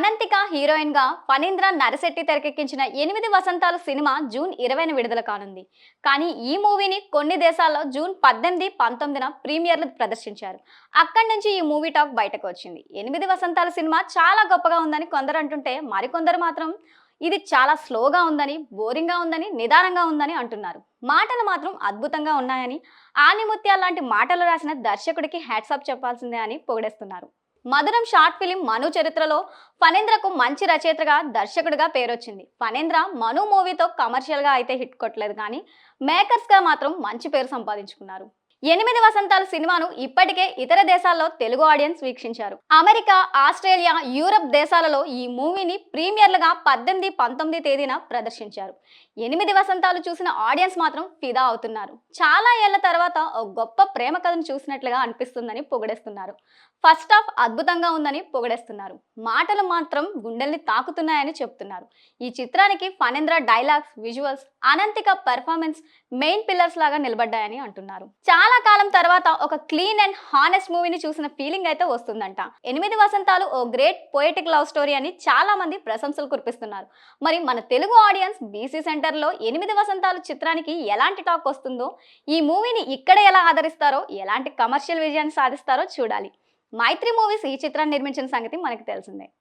అనంతిక హీరోయిన్గా ఫణీంద్ర నరశెట్టి తెరకెక్కించిన ఎనిమిది వసంతాలు సినిమా జూన్ ఇరవైన విడుదల కానుంది. కానీ ఈ మూవీని కొన్ని దేశాల్లో జూన్ పద్దెనిమిది పంతొమ్మిదిన ప్రీమియర్లు ప్రదర్శించారు. అక్కడి నుంచి ఈ మూవీ టాక్ బయటకు వచ్చింది. ఎనిమిది వసంతాల సినిమా చాలా గొప్పగా ఉందని కొందరు అంటుంటే మరికొందరు మాత్రం ఇది చాలా స్లోగా ఉందని బోరింగ్గా ఉందని నిదానంగా ఉందని అంటున్నారు. మాటలు మాత్రం అద్భుతంగా ఉన్నాయని ఆనిముత్యాల లాంటి మాటలు రాసిన దర్శకుడికి హ్యాట్సాప్ చెప్పాల్సిందే అని పొగిడేస్తున్నారు. మధురం షార్ట్ ఫిలిం మను చరిత్రలో ఫణేంద్రకు మంచి రచయితగా దర్శకుడిగా పేరొచ్చింది. ఫణేంద్ర మను మూవీతో కమర్షియల్గా అయితే హిట్ కొట్టలేదు కానీ మేకర్స్గా మాత్రం మంచి పేరు సంపాదించుకున్నారు. ఎనిమిది వసంతాల సినిమాను ఇప్పటికే ఇతర దేశాల్లో తెలుగు ఆడియన్స్ వీక్షించారు. అమెరికా ఆస్ట్రేలియా యూరప్ దేశాలలో ఈ మూవీని ప్రీమియర్లుగా పద్దెనిమిది పంతొమ్మిది తేదీన ప్రదర్శించారు. ఎనిమిది వసంతాలు చూసిన ఆడియన్స్ మాత్రం ఫిదా అవుతున్నారు. చాలా ఏళ్ళ తర్వాత ఒక గొప్ప ప్రేమ కథను చూసినట్లుగా అనిపిస్తుందని పొగిడేస్తున్నారు. ఫస్ట్ హాఫ్ అద్భుతంగా ఉందని పొగిడేస్తున్నారు. మాటలు మాత్రం గుండెల్ని తాకుతున్నాయని చెప్తున్నారు. ఈ చిత్రానికి Phanendra dialogues visuals Ananthika performance main pillars లాగా నిలబడ్డాయని అంటున్నారు. చాలా చాలా కాలం తర్వాత ఒక క్లీన్ అండ్ హానెస్ట్ మూవీని చూసిన ఫీలింగ్ అయితే వస్తుందంట. ఎనిమిది వసంతాలు ఓ గ్రేట్ పోయటిక్ లవ్ స్టోరీ అని చాలా మంది ప్రశంసలు కురిపిస్తున్నారు. మరి మన తెలుగు ఆడియన్స్ బీసీ సెంటర్లో ఎనిమిది వసంతాలు చిత్రానికి ఎలాంటి టాక్ వస్తుందో ఈ మూవీని ఇక్కడ ఎలా ఆదరిస్తారో ఎలాంటి కమర్షియల్ విజయాన్ని సాధిస్తారో చూడాలి. మైత్రి మూవీస్ ఈ చిత్రాన్ని నిర్మించిన సంగతి మనకు తెలిసిందే.